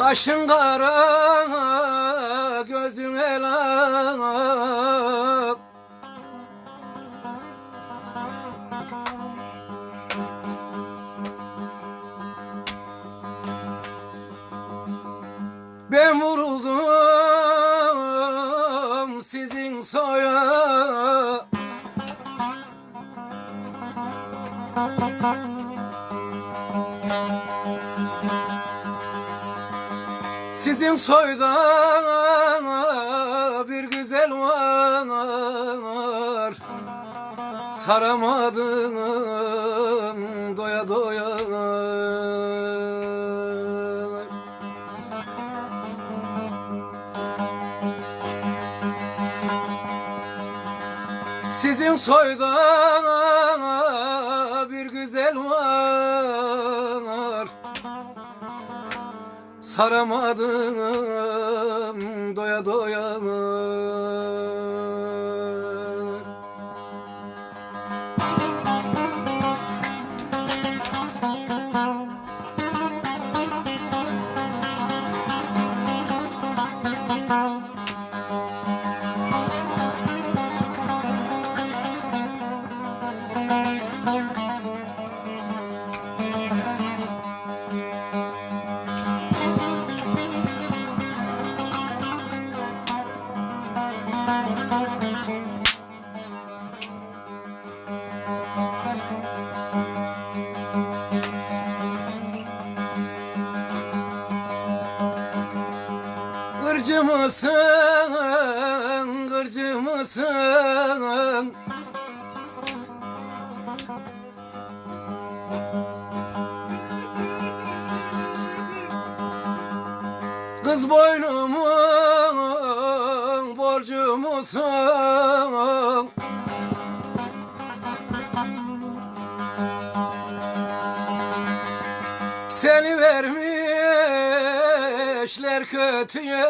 Kaşın kara gözün elap Ben vuruldum sizin soya Sizin soyda bir güzel var. Saramadım doya doya. Sizin soyda Saramadım doya doya Gırcı mısın, gırcı mısın? Kız boynumun borcu musun? Seni vermişler kötüye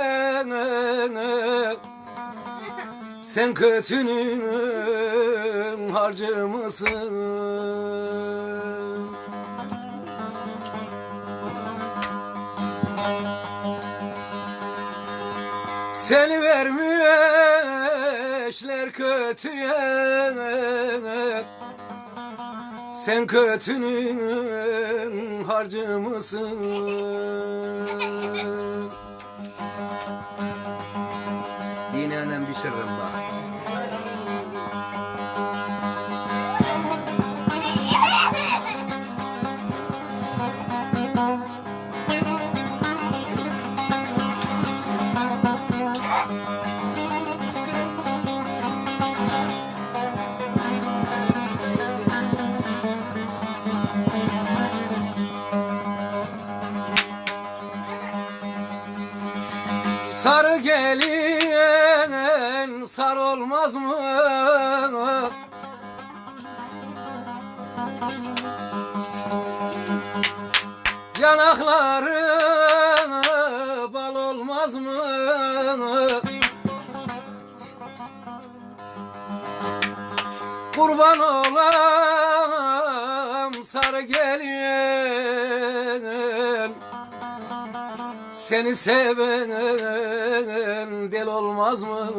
Sen kötünün harcı mısın? Seni vermişler kötüye sen kötünün harcı mısın? Dine önem düşürürüm bak. Sarı gelin sar olmaz mı? Yanakları bal olmaz mı? Kurban olam sarı gelin seni seven del olmaz mı?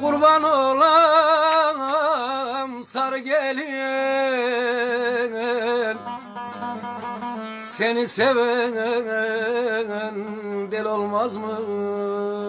Kurban olam sarı gelin Seni seven del olmaz mı?